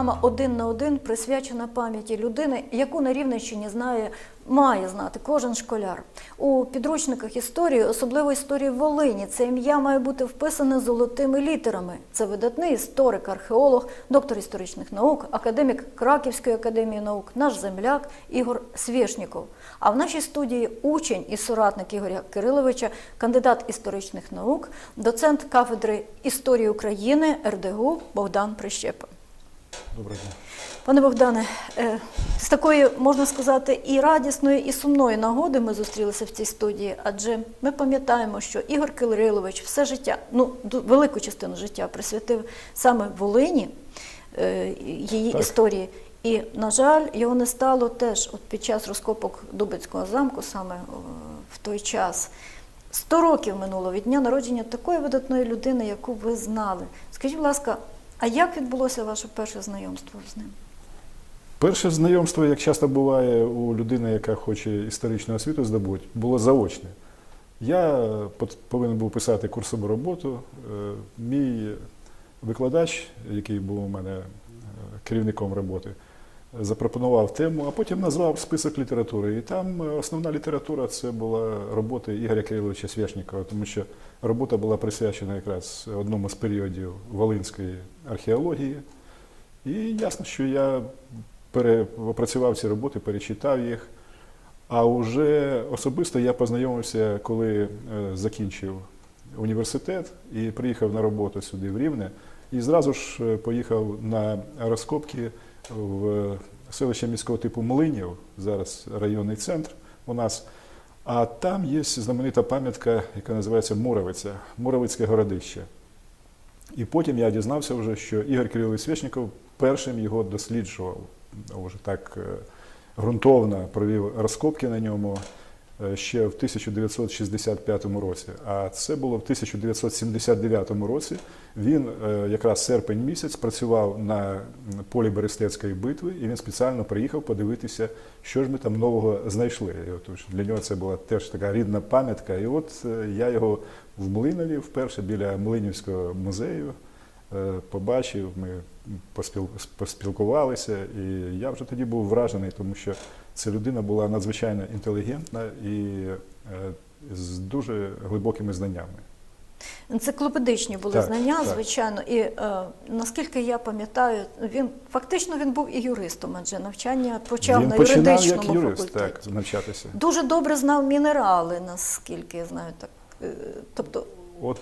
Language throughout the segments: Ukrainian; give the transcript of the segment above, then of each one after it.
Програма один на один присвячена пам'яті людини, яку на Рівненщині знає, має знати кожен школяр. У підручниках історії, особливо історії Волині, це ім'я має бути вписане золотими літерами. Це видатний історик, археолог, доктор історичних наук, академік Краківської академії наук, наш земляк Ігор Свєшніков. А в нашій студії учень і соратник Ігоря Кириловича, кандидат історичних наук, доцент кафедри історії України РДГУ Богдан Прищепа. Доброго дня. Пане Богдане, е, з такої, можна сказати, і радісної, і сумної нагоди ми зустрілися в цій студії, адже ми пам'ятаємо, що Ігор Кирилович все життя, ну велику частину життя присвятив саме Волині, е, її Так. історії. І, на жаль, його не стало теж от під час розкопок Дубицького замку, саме в той час. Сто років минуло від дня народження такої видатної людини, яку ви знали. Скажіть, будь ласка, а як відбулося ваше перше знайомство з ним? Перше знайомство, як часто буває у людини, яка хоче історичну освіту здобути, було заочне. Я повинен був писати курсову роботу. Е, Мій викладач, який був у мене е, керівником роботи, запропонував тему, а потім назвав список літератури. І там е, основна література це була робота Ігоря Кириловича Свяшнікова, тому що робота була присвячена якраз одному з періодів Волинської археології. І ясно, що я переопрацював ці роботи, перечитав їх. А вже особисто я познайомився, коли е, закінчив університет і приїхав на роботу сюди в Рівне. І зразу ж е, поїхав на розкопки в селище міського типу Млинів, зараз районний центр у нас. А там є знаменита пам'ятка, яка називається Муровиця, Муровицьке городище. І потім я дізнався вже, що Ігор Кирилович Свєчніков першим його досліджував. Вже так грунтовно ґрунтовно провів розкопки на ньому е, ще в 1965 році. А це було в 1979 році. Він е, якраз серпень місяць працював на полі Берестецької битви, і він спеціально приїхав подивитися, що ж ми там нового знайшли. І от, для нього це була теж така рідна пам'ятка. І от е, я його в Млинові вперше біля Млинівського музею е, побачив, ми поспіл, поспілкувалися, і я вже тоді був вражений, тому що ця людина була надзвичайно інтелігентна і е, з дуже глибокими знаннями. Енциклопедичні були Так, знання, так. звичайно. І е, наскільки я пам'ятаю, він фактично він був і юристом, адже навчання почав він на починав юридичному як юрист факультеті. так, навчатися. Дуже добре знав мінерали, наскільки я знаю, так. Е, тобто, От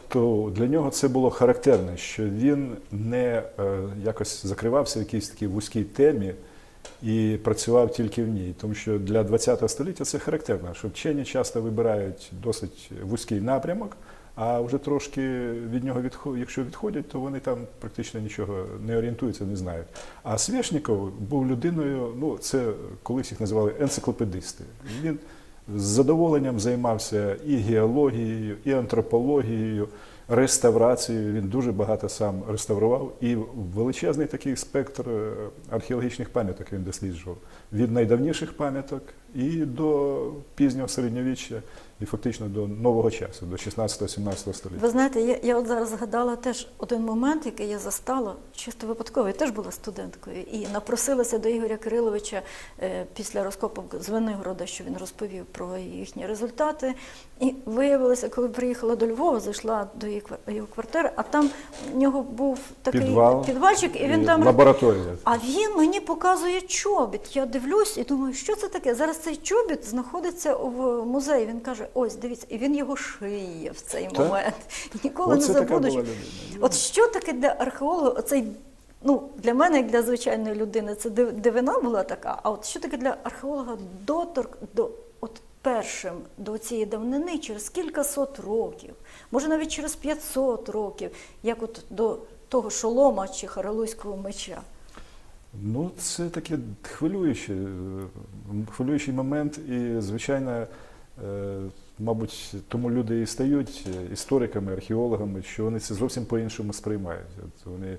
для нього це було характерне, що він не е, якось закривався в якійсь такій вузькій темі і працював тільки в ній. Тому що для ХХ століття це характерно, що вчені часто вибирають досить вузький напрямок, а вже трошки від нього відходять, якщо відходять, то вони там практично нічого не орієнтуються, не знають. А Свєшніков був людиною, ну це колись їх називали енциклопедисти. Він з задоволенням займався і геологією, і антропологією, реставрацією. Він дуже багато сам реставрував. І величезний такий спектр е, археологічних пам'яток він досліджував. Від найдавніших пам'яток і до пізнього середньовіччя, і фактично до нового часу, до 16-17 століття. ви знаєте, я, я от зараз згадала теж один момент, який я застала, чисто випадково, я теж була студенткою, і напросилася до Ігоря Кириловича е, після розкопок з Венигорода, що він розповів про їхні результати. І виявилося, коли приїхала до Львова, зайшла до її квартири, а там в нього був такий Підвал підвальчик, і він і там лабораторія. А він мені показує чобіт. Я дивлюсь і думаю, що це таке? Зараз цей чобіт знаходиться в музеї. Він каже: ось дивіться, і він його шиє в цей Так. момент. Ніколи Оце не забуду. От що таке для археолога? Оцей ну для мене, як для звичайної людини, це дивина була така. А от що таке для археолога доторк до першим до цієї давнини через кілька сот років, може навіть через 500 років, як от до того шолома чи харалуйського меча. Ну, це таке хвилююче, е, хвилюючий момент, і, звичайно, е, мабуть, тому люди і стають істориками, археологами, що вони це зовсім по-іншому сприймають. От вони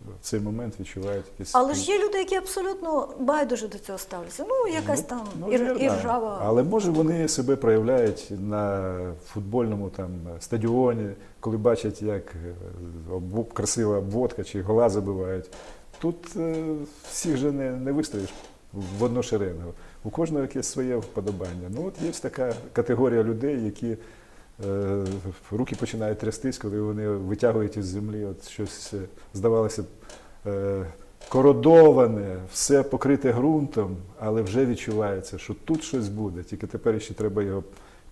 в цей момент відчувають якісь. Але ж є люди, які абсолютно байдуже до цього ставляться. Ну, якась там Ну, ір, вірно. іржава. Але може вони себе проявляють на футбольному там стадіоні, коли бачать, як е, обвод- красива обводка чи гола забивають. тут е, всіх же не, не вистроїш в одну шеренгу. У кожного якесь своє вподобання. Ну от є така категорія людей, які руки починають трястись, коли вони витягують із землі от щось, е, здавалося б, е, кородоване, все покрите ґрунтом, але вже відчувається, що тут щось буде. Тільки тепер ще треба його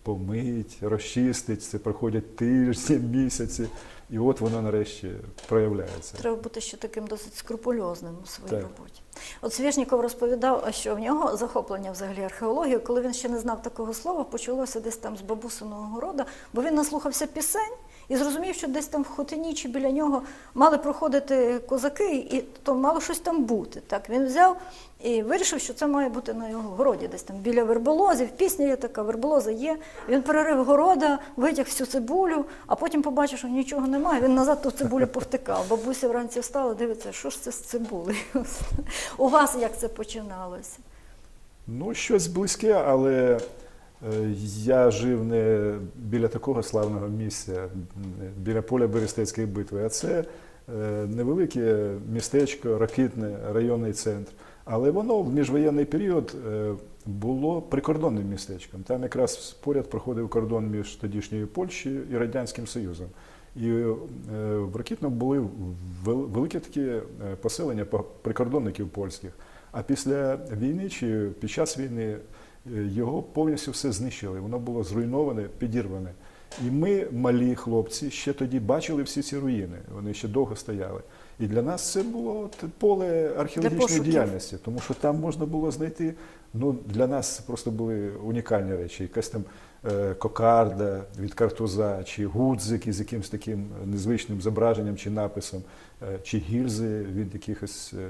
помити, розчистити. Це проходять тижні, місяці, і от воно нарешті проявляється. Треба бути ще таким досить скрупульозним у своїй Так. роботі. От Свіжніков розповідав, що в нього захоплення взагалі археологією, коли він ще не знав такого слова, почалося десь там з бабусиного города, бо він наслухався пісень і зрозумів, що десь там в Хотині чи біля нього мали проходити козаки, і то мало щось там бути. Так він взяв і вирішив, що це має бути на його городі, десь там біля верболозів. Пісня є така, верболоза є. Він перерив города, витяг всю цибулю, а потім побачив, що нічого немає. Він назад ту цибулю повтикав. Бабуся вранці встала, дивиться, що ж це з цибулею. У вас як це починалося? Ну, щось близьке, але я жив не біля такого славного місця, біля поля Берестецької битви, а це е, невелике містечко, ракитне, районний центр. Але воно в міжвоєнний період е, було прикордонним містечком. Там якраз поряд проходив кордон між тодішньою Польщею і Радянським Союзом. І е, в Ракітному були великі такі е, поселення прикордонників польських. А після війни чи під час війни е, його повністю все знищили. Воно було зруйноване, підірване. І ми, малі хлопці, ще тоді бачили всі ці руїни. Вони ще довго стояли. І для нас це було поле археологічної діяльності, тому що там можна було знайти. Ну, для нас це просто були унікальні речі. Якась там е, кокарда від картуза, чи гудзик із якимось таким незвичним зображенням чи написом, е, чи гільзи від якихось е, е,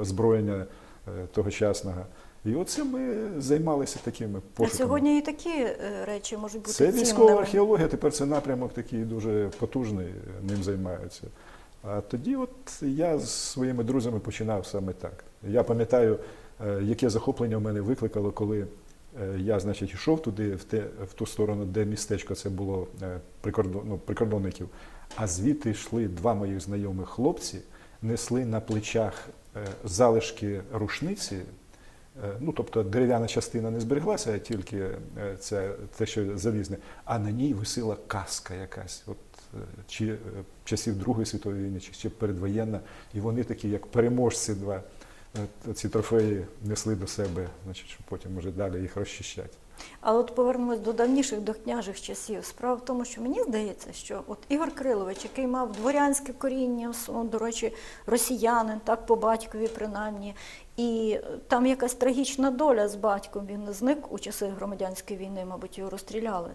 озброєння е, тогочасного. І оце ми займалися такими А пошуками. сьогодні і такі е, речі можуть бути Це військова археологія, тепер це напрямок такий дуже потужний, ним займаються. А тоді, от я з своїми друзями починав саме так. Я пам'ятаю, е, яке захоплення в мене викликало, коли е, я, значить, йшов туди, в, те, в ту сторону, де містечко це було прикордон, ну, прикордонників. А звідти йшли два моїх знайомих хлопці, несли на плечах залишки рушниці. Е, Ну, тобто дерев'яна частина не збереглася, а тільки е, це, те, що залізне, а на ній висила каска якась, от, е, чи часів Другої світової війни, чи ще передвоєнна. І вони такі, як переможці, два ці трофеї несли до себе, значить, щоб потім може далі їх розчищати. Але от повернемось до давніших до княжих часів. Справа в тому, що мені здається, що от Ігор Крилович, який мав дворянське коріння, он, до речі, росіянин, так по батькові принаймні, і е, там якась трагічна доля з батьком. Він зник у часи громадянської війни, мабуть, його розстріляли.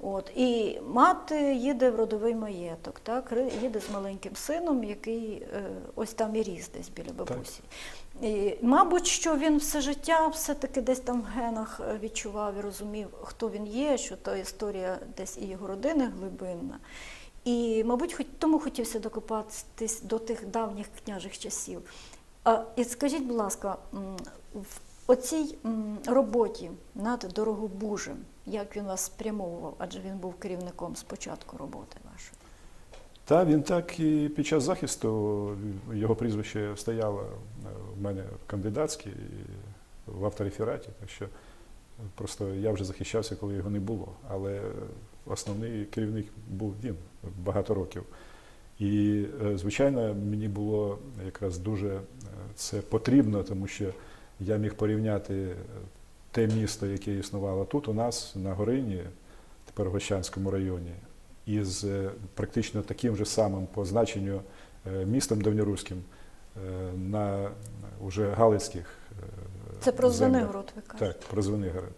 От і мати їде в родовий маєток, так їде з маленьким сином, який е, ось там і ріс десь біля бабусі. І, мабуть, що він все життя все-таки десь там в генах е, відчував і розумів, хто він є, що та історія десь і його родини глибинна. І, мабуть, хоч тому хотівся докопатись до тих давніх княжих часів. А, і скажіть, будь ласка, в оцій роботі над дорогобужем, як він вас спрямовував, адже він був керівником спочатку роботи вашої. Та він так і під час захисту його прізвище стояло в мене в в авторефераті, так що просто я вже захищався, коли його не було. Але основний керівник був він багато років. І, е, звичайно, мені було якраз дуже е, це потрібно, тому що я міг порівняти е, те місто, яке існувало тут, у нас на Горині, тепер в Гощанському районі, із практично таким же самим по значенню містом давньоруським на уже Галицьких. е, Це про. Звенигород, ви кажете. Так, про Звенигород.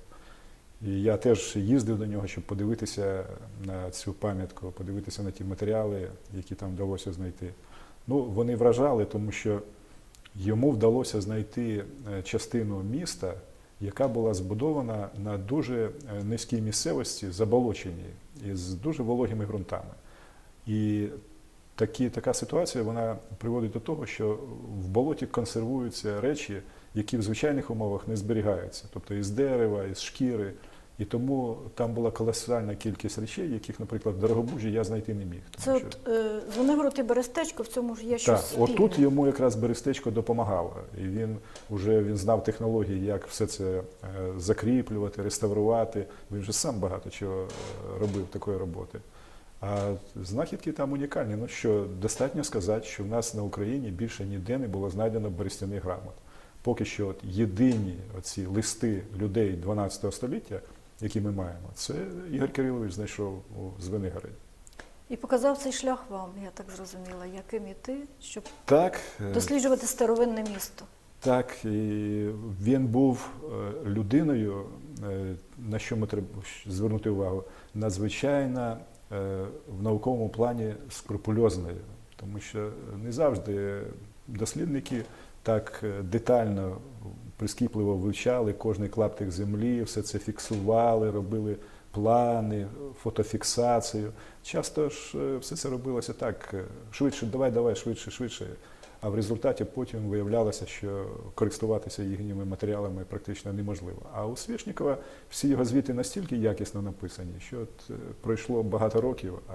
І я теж їздив до нього, щоб подивитися на цю пам'ятку, подивитися на ті матеріали, які там вдалося знайти. Ну, вони вражали, тому що йому вдалося знайти е, частину міста, яка була збудована на дуже е, низькій місцевості, заболоченій, із дуже вологими ґрунтами. І такі, така ситуація вона приводить до того, що в болоті консервуються речі, які в звичайних умовах не зберігаються. Тобто із дерева, із шкіри. І тому там була колосальна кількість речей, яких, наприклад, в Дорогобужі я знайти не міг. Це що- от е, Звенигород і Берестечко, в цьому ж є так, щось спільне. отут йому якраз Берестечко допомагало. І він вже він знав технології, як все це е, закріплювати, реставрувати. Він вже сам багато чого е, робив такої роботи. А знахідки там унікальні. Ну що, достатньо сказати, що в нас на Україні більше ніде не було знайдено берестяних грамот. Поки що от єдині оці листи людей 12 століття, які ми маємо, це Ігор Кирилович знайшов у Звенигороді. І показав цей шлях вам, я так зрозуміла, яким іти, щоб Так, е, досліджувати старовинне місто. Так, і він був е, людиною, е, на що ми треба звернути увагу, надзвичайно в науковому плані скрупульозною, тому що не завжди дослідники так е, детально, прискіпливо вивчали кожний клаптик землі, все це фіксували, робили плани, фотофіксацію. Часто ж е, все це робилося так, е, швидше, давай, давай, швидше, швидше. А в результаті потім виявлялося, що користуватися їхніми матеріалами практично неможливо. А у Свішнікова всі його звіти настільки якісно написані, що от, е, пройшло багато років, а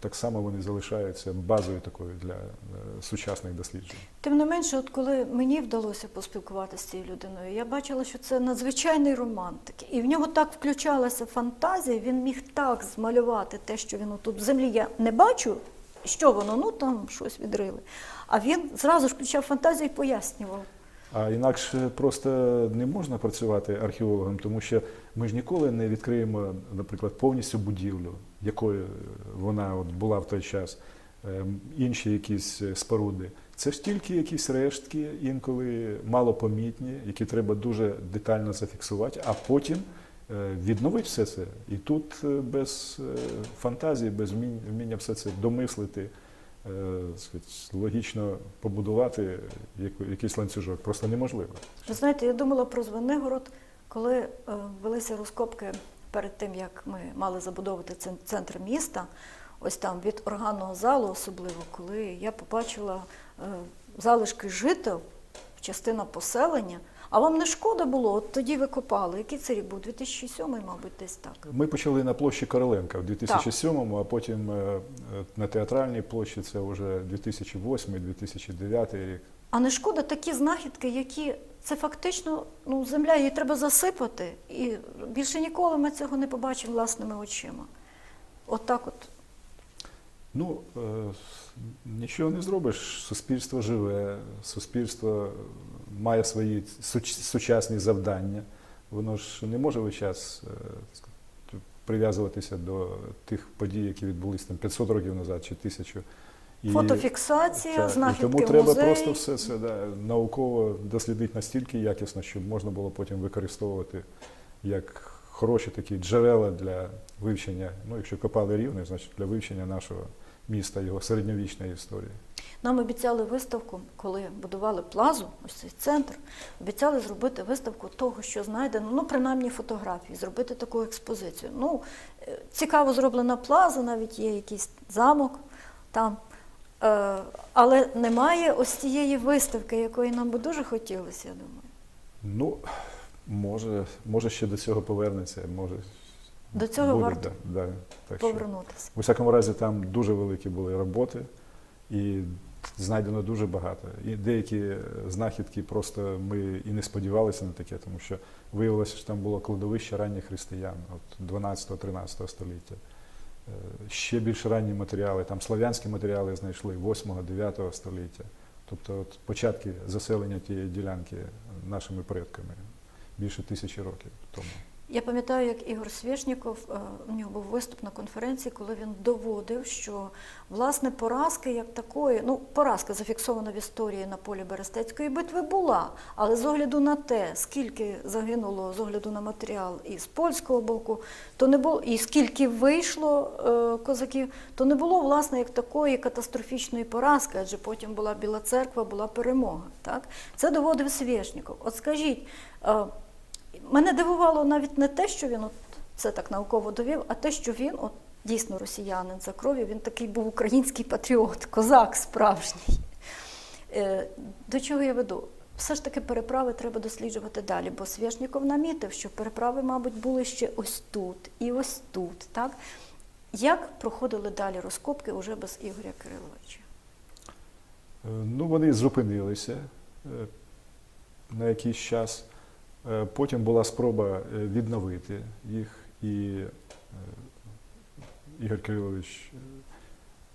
так само вони залишаються базою такою для е, сучасних досліджень. Тим не менше, от коли мені вдалося поспілкуватися з цією людиною, я бачила, що це надзвичайний романтик. І в нього так включалася фантазія, він міг так змалювати те, що він тут в землі я не бачу, що воно, ну там щось відрили. А він зразу ж включав фантазію і пояснював. А інакше просто не можна працювати археологом, тому що ми ж ніколи не відкриємо, наприклад, повністю будівлю, якою вона от була в той час, ем, інші якісь е, споруди. Це ж тільки якісь рештки, інколи малопомітні, які треба дуже детально зафіксувати, а потім е, відновити все це. І тут е, без фантазії, без вміння все це домислити. Е, сказати, логічно побудувати якийсь ланцюжок просто неможливо. Ви знаєте, я думала про Звенигород, коли е, велися розкопки перед тим, як ми мали забудовувати цен- центр міста, ось там від органного залу, особливо, коли я побачила е, залишки жител, частина поселення. А вам не шкода було? От тоді ви копали. Який це рік був? 2007, мабуть, десь так. Ми почали на площі Короленка в 2007-му, а потім е, на театральній площі це вже 2008-2009 рік. А не шкода такі знахідки, які це фактично ну, земля, її треба засипати. І більше ніколи ми цього не побачимо власними очима. От так от. Ну, е, нічого не зробиш. Суспільство живе, суспільство має свої сучасні завдання. Воно ж не може весь час е, прив'язуватися до тих подій, які відбулись там 500 років назад чи тисячу. І- Фотофіксація, Так, знахідки і тому треба музеї. просто все це да, науково дослідити настільки якісно, щоб можна було потім використовувати як хороші такі джерела для вивчення. Ну, якщо копали рівне, значить для вивчення нашого міста, його середньовічної історії. Нам обіцяли виставку, коли будували плазу, ось цей центр, обіцяли зробити виставку того, що знайдено, ну принаймні фотографії, зробити таку експозицію. Ну, е, цікаво зроблена плаза, навіть є якийсь замок там. Е, Але немає ось цієї виставки, якої нам би дуже хотілося, я думаю. Ну, може, може ще до цього повернеться, може. До цього буде, варто да, да, так що. повернутися. У всякому разі, там дуже великі були роботи, і знайдено дуже багато. І деякі знахідки просто ми і не сподівалися на таке, тому що виявилося, що там було кладовище ранніх християн, от 12-13 століття. Е, Ще більш ранні матеріали, там слав'янські матеріали знайшли 8-9 століття. Тобто от початки заселення тієї ділянки нашими предками більше тисячі років тому. Я пам'ятаю, як Ігор Свєшніков, е, у нього був виступ на конференції, коли він доводив, що власне поразки як такої, ну поразка зафіксована в історії на полі Берестецької битви була, але з огляду на те, скільки загинуло з огляду на матеріал і з польського боку, то не було і скільки вийшло е, козаків, то не було власне як такої катастрофічної поразки, адже потім була Біла церква, була перемога. Так це доводив Свєшніков. От скажіть. е, Мене дивувало навіть не те, що він от це так науково довів, а те, що він, от дійсно росіянин за кров'ю, він такий був український патріот, козак справжній. Е, До чого я веду? все ж таки переправи треба досліджувати далі, бо Свєшніков намітив, що переправи, мабуть, були ще ось тут і ось тут. Так? Як проходили далі розкопки уже без Ігоря Кириловича? Е, Ну, вони зупинилися е, на якийсь час. Е, Потім була спроба е, відновити їх, і е, Ігор Кирилович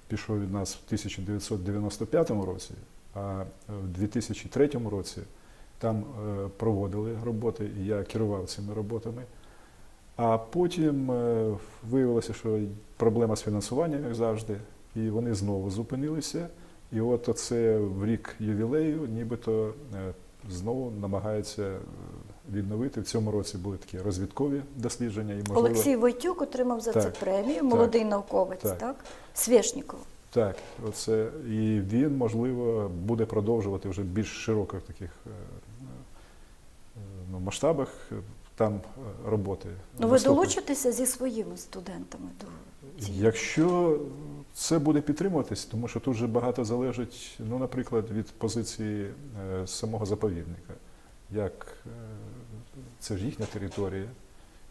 пішов від нас в 1995 році, а в 2003 році там проводили роботи, і я керував цими роботами. А потім виявилося, що проблема з фінансуванням, як завжди, і вони знову зупинилися. І от оце в рік ювілею, нібито знову намагаються е, відновити. В цьому році були такі розвідкові дослідження, і можливо Олексій Войтюк отримав за це Так, премію, молодий науковець, так? так. Свєшніков. так, оце і він можливо буде продовжувати вже більш широких таких е, е, ну, масштабах е, там роботи. Ну, ви долучитеся зі своїми студентами до цієї? Якщо це буде підтримуватись, тому що тут же багато залежить, ну, наприклад, від позиції самого заповідника, як це ж їхня територія,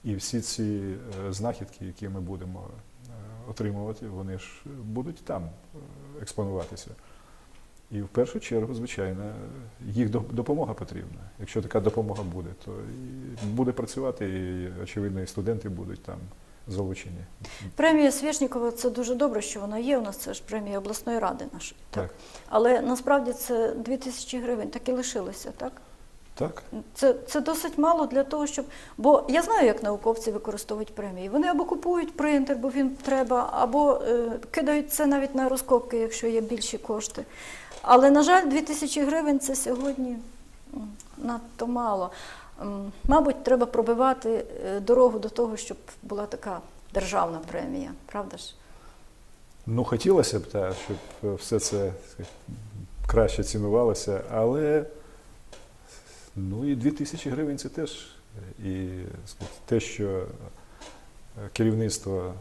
і всі ці е, знахідки, які ми будемо е, отримувати, вони ж будуть там е, експонуватися. І в першу чергу, звичайно, їх допомога потрібна. Якщо така допомога буде, то і буде працювати, і очевидно, і студенти будуть там залучені. Премія Свєшнікова це дуже добре, що вона є. У нас це ж премія обласної ради нашої. Так. Так. Але насправді це 2 тисячі гривень, так і лишилося, так? Так, Це, це досить мало для того, щоб. Бо я знаю, як науковці використовують премії. Вони або купують принтер, бо він треба, або е, кидають це навіть на розкопки, якщо є більші кошти. Але, на жаль, 2 тисячі гривень це сьогодні надто мало. Мабуть, треба пробивати е, дорогу до того, щоб була така державна премія, правда ж? Ну, хотілося б, так, щоб е, все це краще цінувалося, але ну, і 2000 гривень це теж. е, І те, що е, керівництво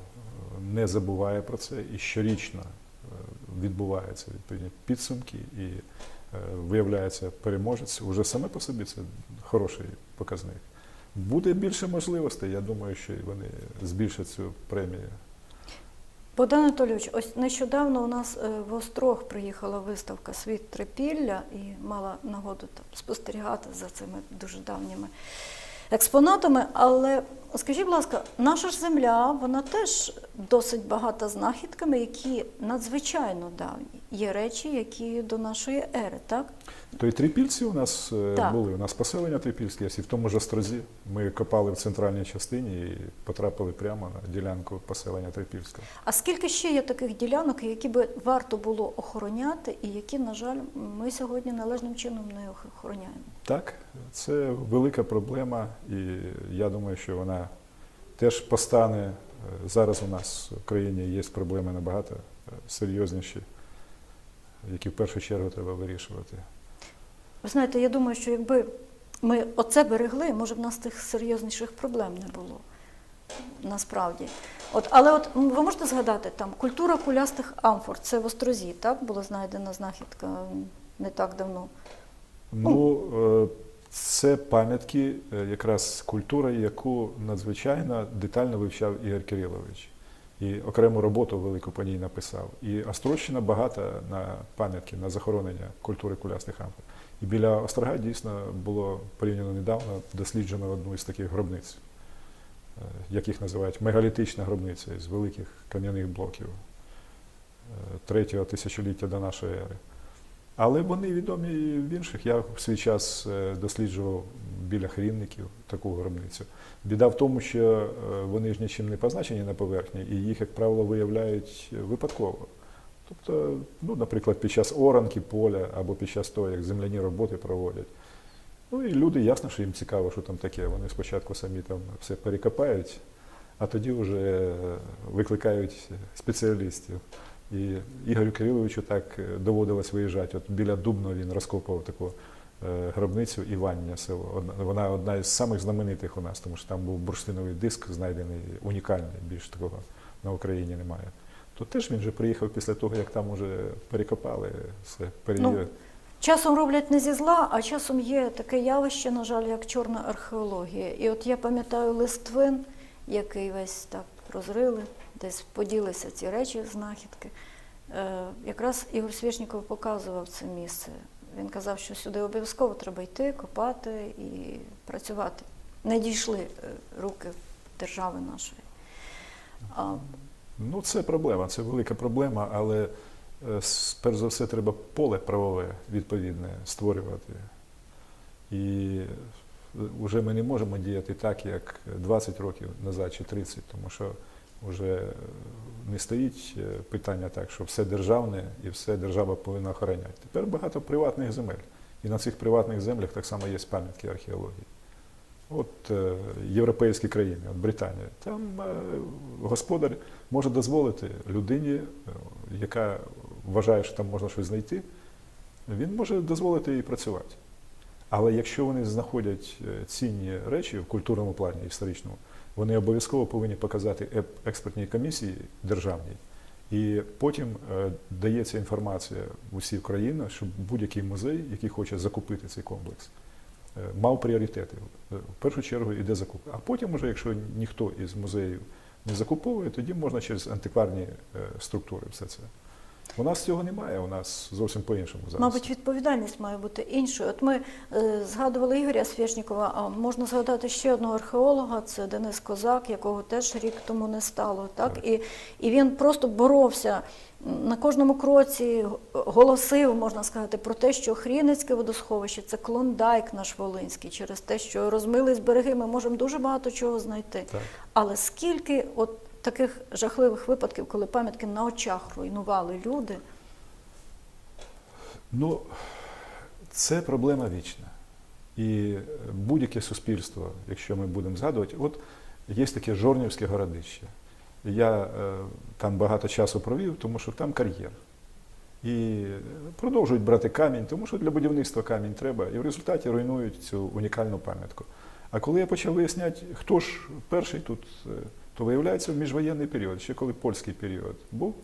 не забуває про це і щорічно е, відбуваються відповідні підсумки і е, виявляється переможець, уже саме по собі це хороший показник. Буде більше можливостей, я думаю, що вони збільшать цю премію. Богдан Анатолійович, ось нещодавно у нас е, в Острог приїхала виставка Світ трипілля і мала нагоду там спостерігати за цими дуже давніми експонатами. Але скажіть, будь ласка, наша ж земля, вона теж досить багата знахідками, які надзвичайно давні. Є речі, які до нашої ери, так? То й трипільці у нас е, Так. були. У нас поселення трипільське, всі в тому ж острозі. Ми копали в центральній частині і потрапили прямо на ділянку поселення Трипільського. А скільки ще є таких ділянок, які би варто було охороняти, і які, на жаль, ми сьогодні належним чином не охороняємо? Так, це велика проблема, і я думаю, що вона теж постане. Е, Зараз у нас в країні є проблеми набагато е, серйозніші, які в першу чергу треба вирішувати. Ви знаєте, я думаю, що якби ми оце берегли, може б нас тих серйозніших проблем не було. Насправді. От, але от ви можете згадати, там культура кулястих амфор, це в Острозі, так? Була знайдена знахідка не так давно. Ну, е, це пам'ятки, е, якраз культура, яку надзвичайно детально вивчав Ігор Кирилович. І окрему роботу велику по ній написав. І Острощина багата на пам'ятки, на захоронення культури кулястих амфор. І біля Острога дійсно було порівняно недавно досліджено одну із таких гробниць, е, яких називають мегалітична гробниця із великих кам'яних блоків е, третього тисячоліття до нашої ери. Але вони відомі в інших. Я в свій час е, досліджував біля хрівників таку гробницю. Біда в тому, що е, вони ж нічим не позначені на поверхні, і їх, як правило, виявляють випадково. Тобто, ну, наприклад, під час оранки поля або під час того, як земляні роботи проводять. Ну і люди, ясно, що їм цікаво, що там таке. Вони спочатку самі там все перекопають, а тоді вже е, викликають спеціалістів. І Ігорю Кириловичу так е, доводилось виїжджати. От біля Дубного він розкопував таку е, гробницю Івання село. Вона одна із самих знаменитих у нас, тому що там був бурштиновий диск, знайдений унікальний, більш такого на Україні немає. То теж він же приїхав після того, як там уже перекопали все, перевірив. Часом роблять не зі зла, а часом є таке явище, на жаль, як чорна археологія. І от я пам'ятаю листвин, який весь так розрили, десь поділися ці речі, знахідки. Е, якраз Ігор Свєшніков показував це місце. Він казав, що сюди обов'язково треба йти, копати і працювати. Не дійшли е, руки держави нашої. Ну, це проблема, це велика проблема, але е, перш за все треба поле правове відповідне створювати. І вже ми не можемо діяти так, як 20 років назад чи 30, тому що вже не стоїть е, питання так, що все державне і все держава повинна охороняти. Тепер багато приватних земель. І на цих приватних землях так само є пам'ятки археології. От е, європейські країни, от Британія, там е, господар може дозволити людині, е, яка вважає, що там можна щось знайти, він може дозволити їй працювати. Але якщо вони знаходять е, цінні речі в культурному плані історичному, вони обов'язково повинні показати експертній комісії державній. І потім е, дається інформація в усі країни, щоб будь-який музей, який хоче закупити цей комплекс, е, мав пріоритети. Е, В першу чергу йде закупка. А потім, уже, якщо ніхто із музеїв не закуповує, тоді можна через антикварні структури все це. У нас цього немає, у нас зовсім по-іншому зараз. Мабуть, відповідальність має бути іншою. От ми е, згадували Ігоря Свєшнікова, а можна згадати ще одного археолога, це Денис Козак, якого теж рік тому не стало. Так? Так. І, і він просто боровся на кожному кроці, голосив, можна сказати, про те, що Хрінецьке водосховище це клондайк наш Волинський, через те, що розмились береги, ми можемо дуже багато чого знайти. Так. Але скільки от таких жахливих випадків, коли пам'ятки на очах руйнували люди, Ну, це проблема вічна. І будь-яке суспільство, якщо ми будемо згадувати, от є таке Жорнівське городище. Я е, там багато часу провів, тому що там кар'єр. І продовжують брати камінь, тому що для будівництва камінь треба, і в результаті руйнують цю унікальну пам'ятку. А коли я почав виясняти, хто ж перший тут, е, то виявляється в міжвоєнний період, ще коли польський період був,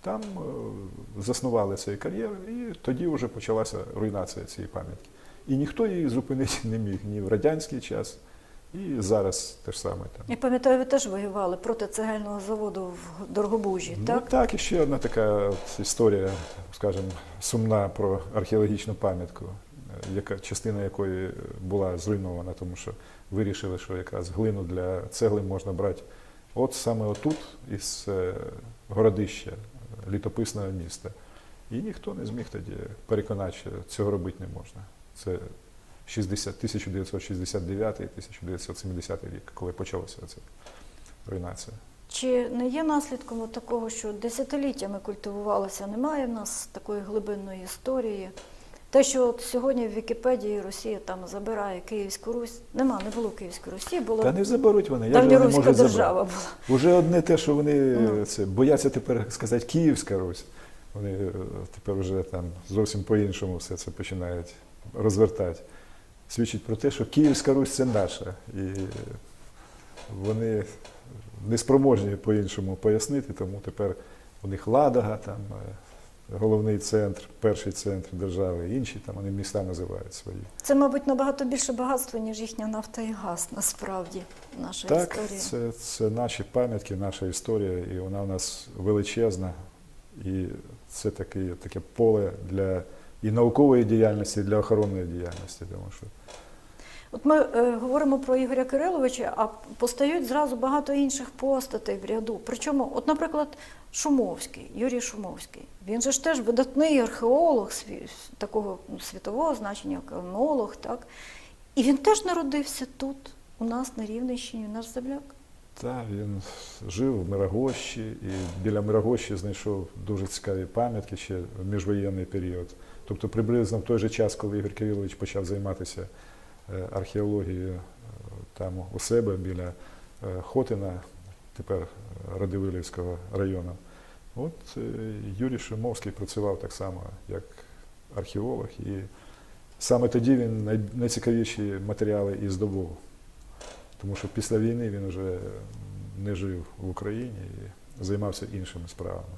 там е, заснували цей кар'єр, і тоді вже почалася руйнація цієї пам'ятки. І ніхто її зупинити не міг ні в радянський час, і зараз те ж саме там. Я пам'ятаю, ви теж воювали проти цегельного заводу в Дорогобужі, Ну, так? так, і ще одна така от історія, скажімо, сумна про археологічну пам'ятку, е, яка частина якої була зруйнована, тому що вирішили, що якраз глину для цегли можна брати от саме отут, із е, городища е, літописного міста. І ніхто не зміг тоді переконати, що цього робити не можна. Це 60, 1969-1970 рік, коли почалася ця руйнація. Чи не є наслідком такого, що десятиліттями культивувалося, немає в нас такої глибинної історії? Те, що от сьогодні в Вікіпедії Росія там забирає Київську Русь, нема, не було Київської Русі, було Та не заберуть вони. Же вони давньоруська можуть забрати? держава була. Уже одне те, що вони Ну. це, бояться тепер сказати Київська Русь. Вони е, тепер вже там зовсім по-іншому все це починають розвертати. Свідчить про те, що Київська Русь це наша. І вони неспроможні по-іншому пояснити, тому тепер у них Ладога, там е, головний центр, перший центр держави, інші там вони міста називають свої. Це, мабуть, набагато більше багатство, ніж їхня нафта і газ, насправді, наша Так, історія. це, це наші пам'ятки, наша історія, і вона у нас величезна. І це таке, таке поле для і наукової діяльності, і для охоронної діяльності. Тому що От ми е, говоримо про Ігоря Кириловича, а постають зразу багато інших постатей в ряду. Причому, от, наприклад, Шумовський, Юрій Шумовський. Він же ж теж видатний археолог такого ну, світового значення, археолог, так? І він теж народився тут, у нас на Рівненщині, наш земляк. та, він жив в Мирогощі, і біля Мирогощі знайшов дуже цікаві пам'ятки ще в міжвоєнний період. Тобто приблизно в той же час, коли Ігор Кирилович почав займатися е, археологією е, там у себе біля е, Хотина, тепер Радивилівського району. От е, Юрій Шумовський працював так само, як археолог, і саме тоді він найцікавіші матеріали і здобув. Тому що після війни він вже не жив в Україні і займався іншими справами.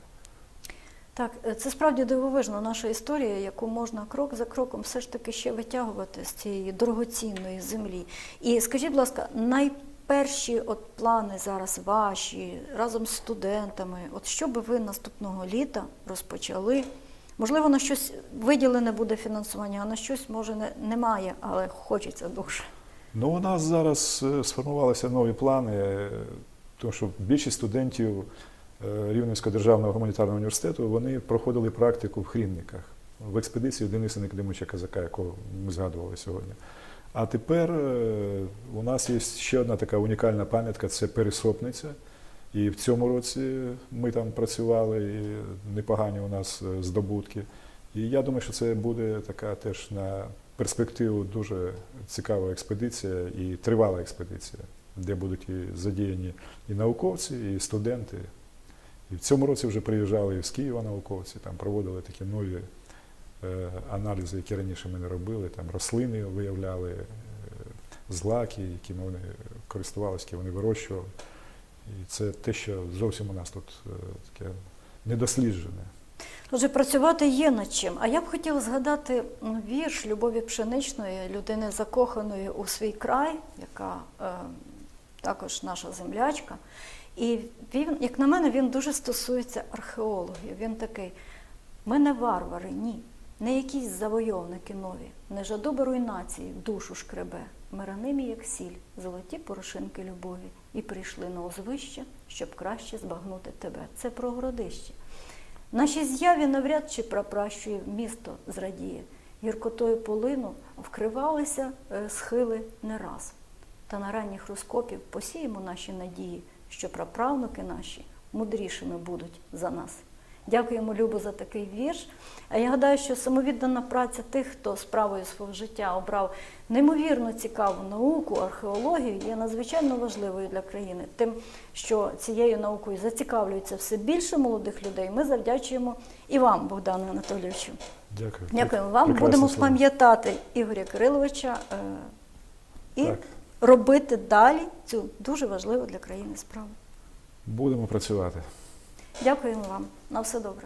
Так, е, це справді дивовижна наша історія, яку можна крок за кроком все ж таки ще витягувати з цієї дорогоцінної землі. І скажіть, будь ласка, найперші от плани зараз ваші разом з студентами, от що би ви наступного літа розпочали? Можливо, на щось виділене буде фінансування, а на щось може не, немає, але хочеться дуже. Ну, у нас зараз е, сформувалися нові плани, е, тому що більшість студентів е, Рівненського державного гуманітарного університету вони проходили практику в Хрінниках в експедиції Дениса Никодимовича Казака, якого ми згадували сьогодні. А тепер е, у нас є ще одна така унікальна пам'ятка це Пересопниця. І в цьому році ми там працювали, і непогані у нас е, здобутки. І я думаю, що це буде така теж на перспективу дуже цікава експедиція і тривала експедиція, де будуть і задіяні і науковці, і студенти. І в цьому році вже приїжджали і з Києва науковці, там проводили такі нові аналізи, які раніше ми не робили. Там рослини виявляли, е, злаки, якими вони користувалися, які вони вирощували. І це те, що зовсім у нас тут е, таке недосліджене. Отже, працювати є над чим. А я б хотіла згадати вірш Любові Пшеничної, людини закоханої у свій край, яка е, також наша землячка. І він, як на мене, він дуже стосується археологів. Він такий: ми не варвари, ні, не якісь завойовники нові, не жадоби руйнації душу шкребе. Ми ранимі, як сіль, золоті порошинки любові, і прийшли на узвище, щоб краще збагнути тебе. Це про городище. Нашій з'яві навряд чи прапращує місто зрадіє. Гіркотою полину вкривалися е, схили не раз. Та на ранніх розкопів посіємо наші надії, що праправнуки наші мудрішими будуть за нас. Дякуємо Любу за такий вірш. А я гадаю, що самовіддана праця тих, хто справою свого життя обрав неймовірно цікаву науку, археологію, є надзвичайно важливою для країни. Тим, що цією наукою зацікавлюється все більше молодих людей, ми завдячуємо і вам, Богдану Анатолійовичу. Дякую. Дякуємо вам. Прекрасне Будемо пам'ятати Ігоря Кириловича е, і Так. робити далі цю дуже важливу для країни справу. Будемо працювати. Дякуємо вам. На все добре.